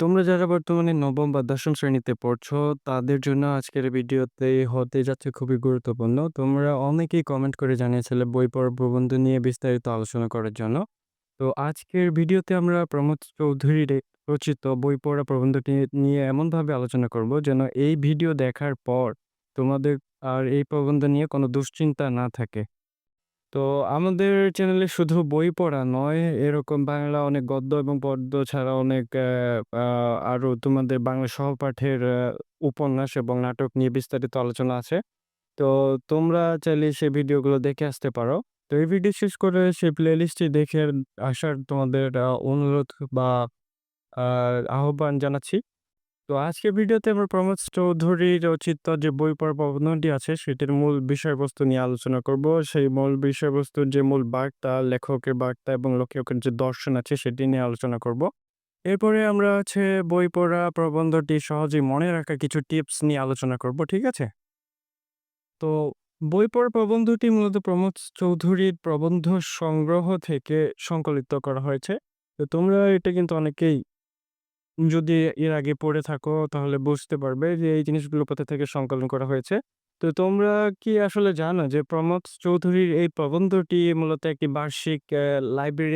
তোমরা যারা বর্তমানে নবম বা দশম শ্রেণীতে পড়ছো, তাদের জন্য আজকের ভিডিওতে হতে যাচ্ছে খুবই গুরুত্বপূর্ণ। তোমরা অনেকেই কমেন্ট করে জানিয়েছিলে বই পড়া প্রবন্ধ নিয়ে বিস্তারিত আলোচনা করার জন্য। তো আজকের ভিডিওতে আমরা প্রমোদ চৌধুরীর রচিত বই পড়া প্রবন্ধটি নিয়ে এমনভাবে আলোচনা করব যেন এই ভিডিও দেখার পর তোমাদের আর এই প্রবন্ধ নিয়ে কোনো দুশ্চিন্তা না থাকে। তো আমাদের চ্যানেলে শুধু বই পড়া নয়, এরকম বাংলা অনেক গদ্য এবং পদ্য ছাড়া অনেক অ্যা আ আরও তোমাদের বাংলা সহপাঠের উপন্যাস এবং নাটক নিয়ে বিস্তারিত আলোচনা আছে। তো তোমরা চাইলে সেই ভিডিওগুলো দেখে আসতে পারো। তো এই ভিডিও শেষ করে সেই প্লেলিস্টটি দেখে আসার তোমাদের অনুরোধ বা আহ্বান জানাচ্ছি। তো আজকের ভিডিওতে আমরা প্রমোদ চৌধুরীর রচিত যে বই পড়া প্রবন্ধটি আছে সেটির মূল বিষয়বস্তু নিয়ে আলোচনা করব। সেই মূল বিষয়বস্তুর যে মূল বার্তা, লেখকের বার্তা এবং লেখকের যে দর্শন আছে সেটি নিয়ে আলোচনা করব। এরপরে আমরা হচ্ছে বই পড়া প্রবন্ধটি সহজেই মনে রাখা কিছু টিপস নিয়ে আলোচনা করব। ঠিক আছে? তো বই পড়া প্রবন্ধটি মূলত প্রমোদ চৌধুরীর প্রবন্ধ সংগ্রহ থেকে সংকলিত করা হয়েছে। তো তোমরা এটা কিন্তু অনেকেই যদি এর আগে পড়ে থাকো, তাহলে বুঝতে পারবে যে এই জিনিসগুলো কোথা থেকে সংকলন করা হয়েছে। তো তোমরা কি আসলে জানো যে প্রমোদ চৌধুরীর এই প্রবন্ধটি মূলত একটি বার্ষিক লাইব্রেরি